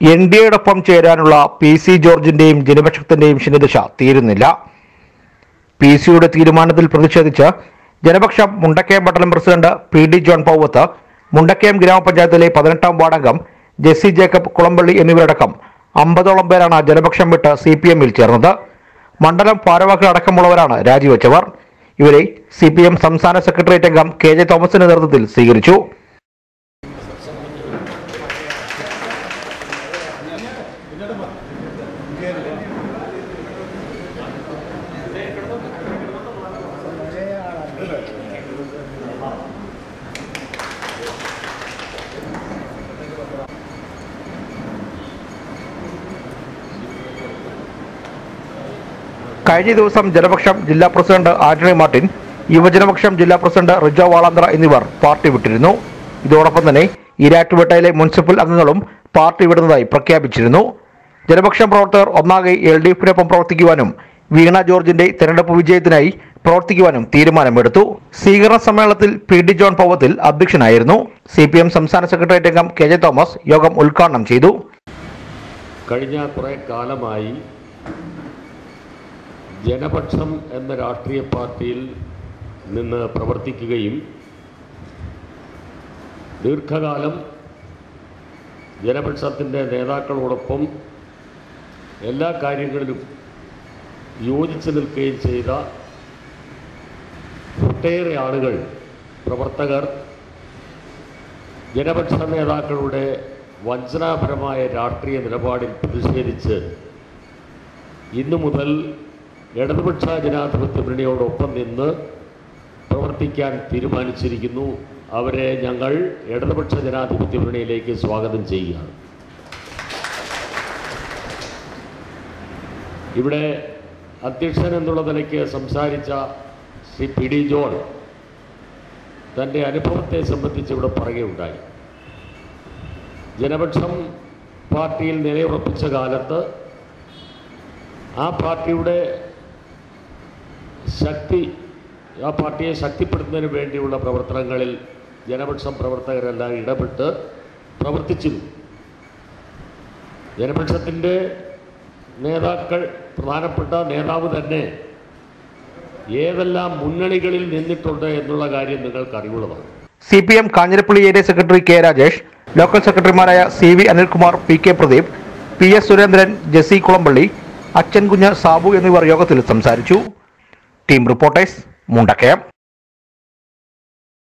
N D എയോടൊപ്പം ചേരാനുള്ള P C ജോർജിന്റെയും ജനപക്ഷത്തിന്റെയും ശനിദശ തീരുന്നില്ല. P സിയുടെ തീരുമാനത്തിൽ പ്രതിഷേധിച്ച് ജനപക്ഷം മുണ്ടക്കയം മണ്ഡലം president P D John Pauvath Mundakayam ഗ്രാമപഞ്ചായത്തിലെ പതിനെട്ടാം വാർഡംഗം ജെസ്സി ജേക്കബ് കുളമ്പള്ളി എന്നിവരടക്കം അമ്പതോളം പേരാണ് ജനപക്ഷം വിട്ട് സി പി എമ്മിൽ ചേർന്നത്. മണ്ഡലം ഭാരവാഹികൾ അടക്കമുള്ളവരാണ് രാജിവെച്ചവർ. ഇവരെ സി പി എം സംസ്ഥാന സെക്രട്ടേറിയറ്റ് അംഗം കെ ജെ തോമസിന്റെ നേതൃത്വത്തിൽ സ്വീകരിച്ചു. കഴിഞ്ഞ ദിവസം ജനപക്ഷം ജില്ലാ പ്രസിഡന്റ് ആന്റണി മാർട്ടിൻ യുവജനപക്ഷം ജില്ലാ പ്രസിഡന്റ് റിജോ വാളാന്തറ എന്നിവർ പാർട്ടി വിട്ടിരുന്നു. ഇതോടൊപ്പം തന്നെ ഈരാറ്റുപേട്ടയിലെ മുനിസിപ്പൽ അംഗങ്ങളും പാർട്ടി വിടുന്നതായി പ്രഖ്യാപിച്ചിരുന്നു. ജനപക്ഷം പ്രവർത്തകർ ഒന്നാകെ എൽ ഡി എഫിനൊപ്പം പ്രവർത്തിക്കുവാനും വീണ ജോർജിന്റെ തെരഞ്ഞെടുപ്പ് വിജയത്തിനായി പ്രവർത്തിക്കുവാനും തീരുമാനമെടുത്തു. സ്വീകരണ സമ്മേളനത്തിൽ പി ഡി ജോൺ പവത്തിൽ അധ്യക്ഷനായിരുന്നു. സി പി എം സംസ്ഥാന സെക്രട്ടേറിയറ്റ് അംഗം കെ ജെ തോമസ് യോഗം ഉദ്ഘാടനം ചെയ്തു. കഴിഞ്ഞ കുറെ കാലമായി ജനപക്ഷം എന്ന രാഷ്ട്രീയ പാർട്ടിയിൽ നിന്ന് പ്രവർത്തിക്കുകയും ദീർഘകാലം ജനപക്ഷത്തിന്റെ നേതാക്കളോടൊപ്പം എല്ലാ കാര്യങ്ങളിലും യോജിച്ചു നിൽക്കുകയും ചെയ്ത ഒട്ടേറെ ആളുകൾ പ്രവർത്തകർ ജനപക്ഷ നേതാക്കളുടെ വഞ്ചനാപരമായ രാഷ്ട്രീയ നിലപാടിൽ പ്രതിഷേധിച്ച് ഇന്നു മുതൽ ഇടതുപക്ഷ ജനാധിപത്യ മുന്നണിയോടൊപ്പം നിന്ന് പ്രവർത്തിക്കാൻ തീരുമാനിച്ചിരിക്കുന്നു. അവരെ ഞങ്ങൾ ഇടതുപക്ഷ ജനാധിപത്യ മുന്നണിയിലേക്ക് സ്വാഗതം ചെയ്യുകയാണ്. ഇവിടെ അധ്യക്ഷൻ എന്നുള്ള നിലയ്ക്ക് സംസാരിച്ച ശ്രീ പി ഡി ജോൺ തന്റെ അനുഭവത്തെ സംബന്ധിച്ച് ഇവിടെ പറയുകയുണ്ടായി. ജനപക്ഷം പാർട്ടിയിൽ നിലയുറപ്പിച്ച കാലത്ത് ആ പാർട്ടിയുടെ ശക്തി ആ പാർട്ടിയെ ശക്തിപ്പെടുത്തുന്നതിന് വേണ്ടിയുള്ള പ്രവർത്തനങ്ങളിൽ ജനപക്ഷം പ്രവർത്തകരെല്ലാം ഇടപെട്ട് പ്രവർത്തിച്ചിരുന്നു. ജനപക്ഷത്തിന്റെ നേതാക്കൾ പ്രധാനപ്പെട്ട നേതാവ് തന്നെ ഏതെല്ലാം മുന്നണികളിൽ നിന്നിട്ടുണ്ട് എന്നുള്ള കാര്യം നിങ്ങൾക്ക് അറിവുള്ളതാണ്. C P M Kanjirappally area secretary K Rajesh local സെക്രട്ടറിമാരായ C V Anilkumar P K Pradeep P S Surendran Jessy Kulampally Achankunju Sabu എന്നിവർ യോഗത്തിൽ സംസാരിച്ചു. Team reporters Mundakayam.